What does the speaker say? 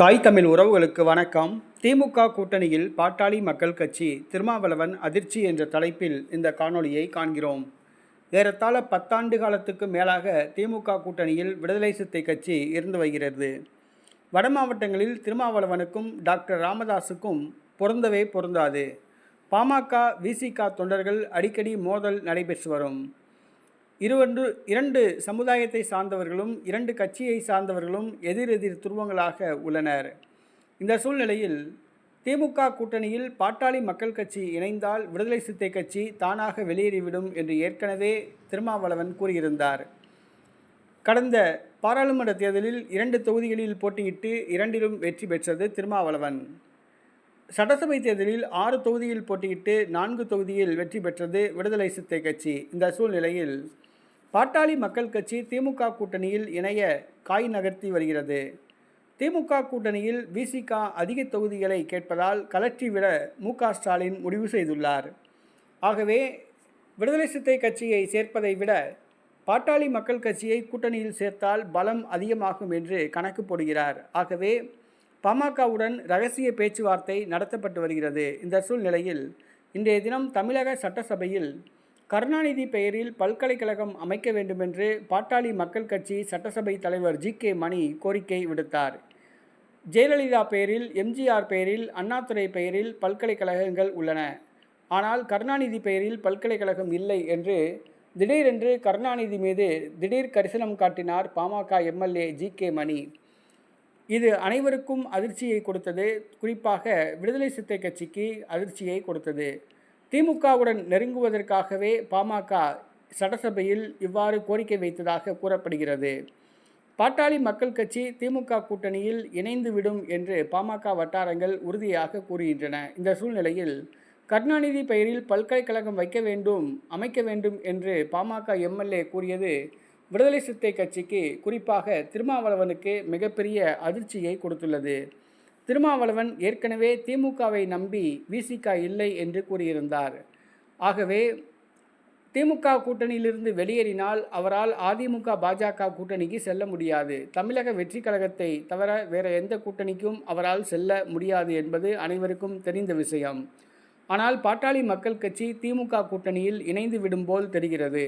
தாய் தமிழ் உறவுகளுக்கு வணக்கம். திமுக கூட்டணியில் பாட்டாளி மக்கள் கட்சி திருமாவளவன் அதிர்ச்சி என்ற தலைப்பில் இந்த காணொளியை காண்கிறோம். ஏறத்தாழ பத்தாண்டு காலத்துக்கு மேலாக திமுக கூட்டணியில் விடுதலை சித்தை கட்சி இருந்து வருகிறது. வட மாவட்டங்களில் திருமாவளவனுக்கும் டாக்டர் ராமதாஸுக்கும் பொருந்தவே பொருந்தாது. பாமக விசிக தொண்டர்கள் அடிக்கடி மோதல் நடைபெற்று வரும். இருவன்று இரண்டு சமுதாயத்தை சார்ந்தவர்களும் இரண்டு கட்சியை சார்ந்தவர்களும் எதிரெதிர் துருவங்களாக உள்ளனர். இந்த சூழ்நிலையில் திமுக கூட்டணியில் பாட்டாளி மக்கள் கட்சி இணைந்தால் விடுதலை சித்தை கட்சி தானாக வெளியேறிவிடும் என்று ஏற்கனவே திருமாவளவன் கூறியிருந்தார். கடந்த பாராளுமன்ற தேர்தலில் இரண்டு தொகுதிகளில் போட்டியிட்டு இரண்டிலும் வெற்றி பெற்றது திருமாவளவன். சட்டசபை தேர்தலில் ஆறு தொகுதியில் போட்டியிட்டு நான்கு தொகுதியில் வெற்றி பெற்றது விடுதலை சித்தை கட்சி. இந்த சூழ்நிலையில் பாட்டாளி மக்கள் கட்சி திமுக கூட்டணியில் இணைய காய் நகர்த்தி வருகிறது. திமுக கூட்டணியில் விசிக அதிக தொகுதிகளை கேட்பதால் கலற்றிவிட மு க ஸ்டாலின் முடிவு செய்துள்ளார். ஆகவே விடுதலை சித்தை கட்சியை சேர்ப்பதை விட பாட்டாளி மக்கள் கட்சியை கூட்டணியில் சேர்த்தால் பலம் அதிகமாகும் என்று கணக்கு போடுகிறார். ஆகவே பாமகவுடன் ரகசிய பேச்சுவார்த்தை நடத்தப்பட்டு வருகிறது. இந்த சூழ்நிலையில் இன்றைய தினம் தமிழக சட்டசபையில் கருணாநிதி பெயரில் பல்கலைக்கழகம் அமைக்க வேண்டுமென்று பாட்டாளி மக்கள் கட்சி சட்டசபை தலைவர் ஜி கே மணி கோரிக்கை விடுத்தார். ஜெயலலிதா பெயரில் எம்ஜிஆர் பெயரில் அண்ணாதுரை பெயரில் பல்கலைக்கழகங்கள் உள்ளன. ஆனால் கருணாநிதி பெயரில் பல்கலைக்கழகம் இல்லை என்று திடீரென்று கருணாநிதி மீது திடீர் கரிசனம் காட்டினார் PMK MLA G K Mani. இது அனைவருக்கும் அதிர்ச்சியை கொடுத்தது. குறிப்பாக விடுதலை சித்தை கட்சிக்கு அதிர்ச்சியை கொடுத்தது. திமுகவுடன் நெருங்குவதற்காகவே பாமக சட்டசபையில் இவ்வாறு கோரிக்கை வைத்ததாக கூறப்படுகிறது. பாட்டாளி மக்கள் கட்சி திமுக கூட்டணியில் இணைந்துவிடும் என்று பாமக வட்டாரங்கள் உறுதியாக கூறுகின்றன. இந்த சூழ்நிலையில் கருணாநிதி பெயரில் பல்கலைக்கழகம் வைக்க வேண்டும் அமைக்க வேண்டும் என்று பாமக எம்எல்ஏ கூறியது விடுதலை சிறுத்தை கட்சிக்கு குறிப்பாக திருமாவளவனுக்கு மிகப்பெரிய அதிர்ச்சியை கொடுத்துள்ளது. திருமாவளவன் ஏற்கனவே திமுகவை நம்பி விசிக இல்லை என்று கூறியிருந்தார். ஆகவே திமுக கூட்டணியிலிருந்து வெளியேறினால் அவரால் அதிமுக பாஜக கூட்டணிக்கு செல்ல முடியாது. தமிழக வெற்றி கழகத்தை தவிர வேறு எந்த கூட்டணிக்கும் அவரால் செல்ல முடியாது என்பது அனைவருக்கும் தெரிந்த விஷயம். ஆனால் பாட்டாளி மக்கள் கட்சி திமுக கூட்டணியில் இணைந்து விடும் போல் தெரிகிறது.